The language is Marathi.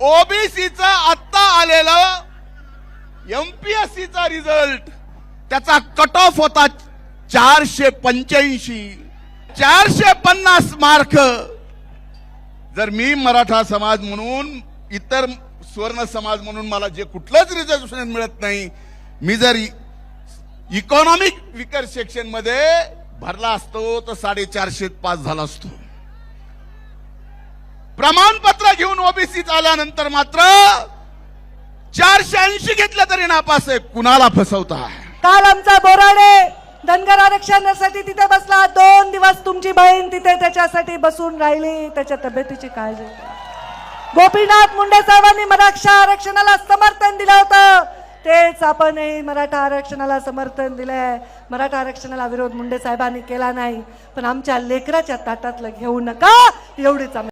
ओबीसीचा आत्ता आलेला एमपीएससीचा रिझल्ट त्याचा कट ऑफ होता चारशे पंच्याऐंशी. चारशे पन्नास मार्क. जर मी मराठा समाज म्हणून इतर सुवर्ण समाज म्हणून मला जे कुठलंच रिझर्वेशन मिळत नाही मी जर इकॉनॉमिक विकर सेक्शनमध्ये भरला असतो तर साडेचारशे पास झाला असतो. प्रमाणपत्र घेऊन ओबीसी आल्यानंतर मात्र चारशे ऐंशी घेतलं तरी नापास आहे. कुणाला फसवता काल आमचा बोराडे धनगर आरक्षणासाठी तिथे बसला. दोन दिवस तुमची बहीण तिथे त्याच्यासाठी बसून राहिली. त्याच्या तब्येतीची काळजी गोपीनाथ मुंडे साहेबांनी मराठा आरक्षणाला समर्थन दिलं होतं. तेच आपणही मराठा आरक्षणाला समर्थन दिलंय. मराठा आरक्षणाला विरोध मुंडे साहेबांनी केला नाही. पण आमच्या लेकराच्या ताटातलं घेऊ नका. एवढीच आम्ही